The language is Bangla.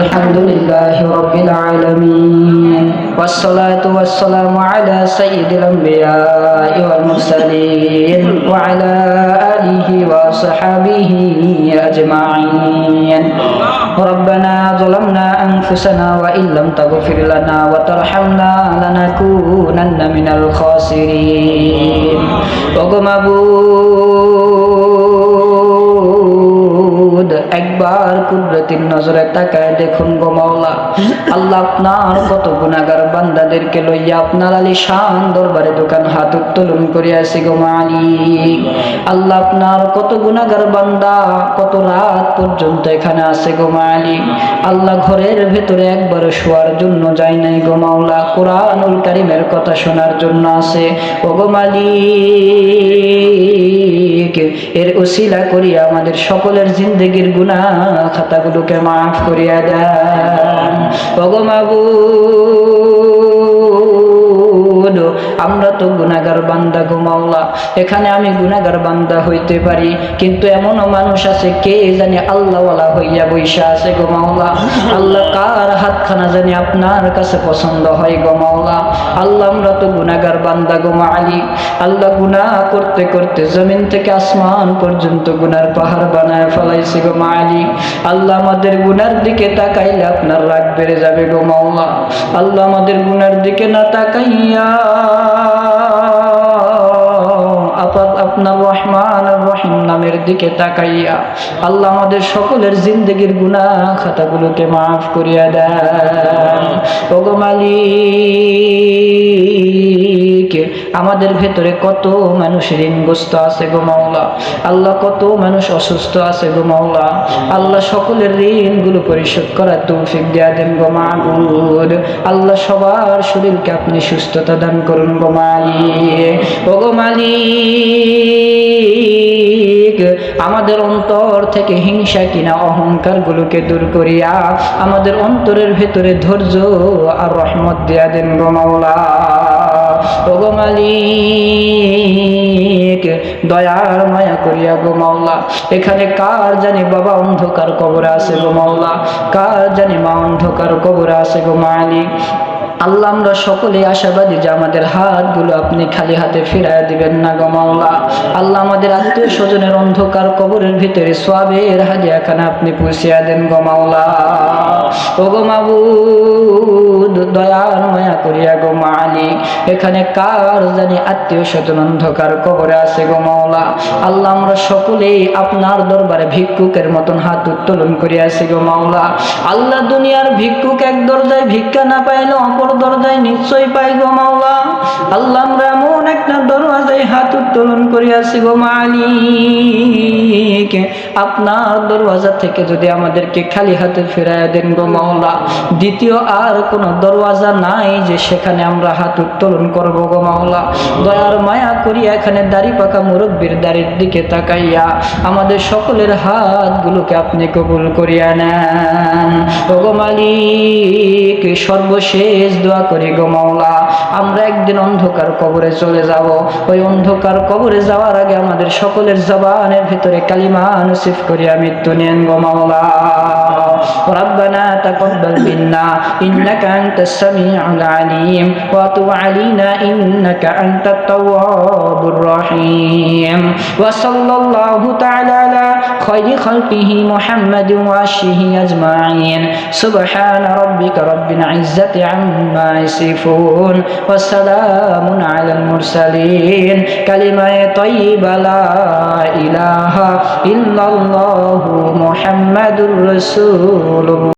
الحمد لله رب العالمين والصلاة والسلام على سيد الأنبياء والمرسلين وعلى آله وصحبه أجمعين. ربنا ظلمنا أنفسنا وإن لم تغفر لنا وترحمنا لنكونن من الخاسرين. وقمبود একবার কুদরতির নজরে তাকায় দেখুন গো মাওলা। আল্লাহ আপনার কত গুণাগার বান্দাদেরকে লইয়া আপনার আলী শান দরবারে দোকান হাত উত্তোলন করিয়াছি গো মালিক। আল্লাহ আপনার কত গুণাগার বান্দা, কত রাত পর্যন্ত এখানে আছে গো মালিক। আল্লাহ ঘরের ভেতরে একবার শোয়ার জন্য যায় নাই গো মাওলা। কোরআনুল কারিমের কথা শোনার জন্য আছে। ও গো মালিক, এর ওসিলা করিয়া আমাদের সকলের জিন্দগির গুনাহ খাতাগুলোকে মাফ করিয়া দেন। ভগমাবুদ আমরা তো গুনাগার বান্দা ঘুমাওলা এখানে আমি গুনাগার বান্দা হইতে পারি। কিন্তু এমনও মানুষ আছে, কে জানি আল্লাহওয়ালা হইয়া বৈশা আছে গোমাওলা আল্লাহ কার হাতখানা জানি আপনার কাছে পছন্দ হয় গোমাওলা আল্লাহ, আমরা তো গুনাগার বান্দা গোমা আলী আল্লাহ গুনাহ করতে করতে জমিন থেকে আসমান পর্যন্ত গুনার পাহাড় বানায় ফেলাইছে গো মালি আল্লাহ আমাদের গুনার দিকে তাকাইলে আপনার রাগ বেড়ে যাবে গো মাওলা। আল্লাহ আমাদের গুনার দিকে না তাকাইয়া দিকে তাকাইয়া আল্লাহ আমাদের সকলের জিন্দগির গুনাহ খাতাগুলোকে মাফ করিয়া দেন। ওগো আমাদের ভেতরে কত মানুষ ঋণগ্রস্ত আছে গো মাওলা? আল্লাহ কত মানুষ অসুস্থ আছে গো মাওলা? আল্লাহ সকলের ঋণগুলো পরিশোধ করার তৌফিক দেয়া দেন গো মাগুর আল্লাহ সবার শরীরকে আপনি সুস্থতা দান করুন গো মালিক। ও গো মালিক আমাদের অন্তর থেকে হিংসা কিনা অহংকার গুলোকে দূর করিয়া আমাদের অন্তরের ভেতরে ধৈর্য আর রহমত দেয়া দেন গো মাওলা। ওগো মালিক, দয়ার মায়া করিয়া গো মাওলা। এখানে কার জানি বাবা অন্ধকার কবরে আছে গো মাওলা? কার জানি মা অন্ধকার কবরে আছে গো মালিক? আল্লাহ, আমরা সকলে আশাবাদী যে আমাদের হাতগুলো আপনি খালি হাতে ফিরাই দিবেন না গো আল্লাহ, আমাদের আত্মীয় স্বজনের অন্ধকার কবরের ভিতরে সোয়াবের হাদিয়াখানা আপনি পুষিয়া দেন গো মাওলা। ও গো মাবুদ দয়ার মায়া করিয়া গো মালিক, এখানে কার জানি আত্মীয় স্বজন অন্ধকার কবরে আছে গো আল্লাহ, আমরা সকলেই আপনার দরবারে ভিক্ষুকের মতন হাত উত্তোলন করিয়াছি গো মাওলা। আল্লাহ, দুনিয়ার ভিক্ষুক এক দরজায় ভিক্ষা না পাইলে অপর দরজায় নিশ্চয়ই পাই গো মাওলা। আল্লাহ আমরা একটা দরওয়াজায় হাত উত্তোলন করিয়াছি গো মালিক। আপনার দরওয়াজা থেকে যদি আমাদেরকে খালি হাতে ফেরায় দেন গো মাওলা, দ্বিতীয় আর কোনো দরওয়াজা নাই যে সেখানে আমরা হাত উত্তোলন করব গো মাওলা। দয়ার মায়া করিয়া এখানে দাড়ি পাকা মুরব্বীর দাড়ির দিকে তাকাইয়া আমাদের সকলের হাতগুলোকে আপনি কবুল করিয়া নেন। ও গো মালিক, সর্বশেষ দোয়া করি গো মাওলা। আমরা একদিন অন্ধকার কবরে চলে যাব। ওই অন্ধকার কবরে যাওয়ার আগে আমাদের সকলের জবানের ভিতরে কালিমা নসিফ করিয়া মৃত্যু নেন গো মাওলা। ربنا تقبل منا إنك أنت السميع العليم وتب علينا إنك أنت التواب الرحيم وصلى الله تعالى على خير خلقه محمد وعشه أجمعين. سبحان ربك رب العزة عما يصفون وسلام على المرسلين. كلمة طيبة لا إله إلا الله محمد رسول solo.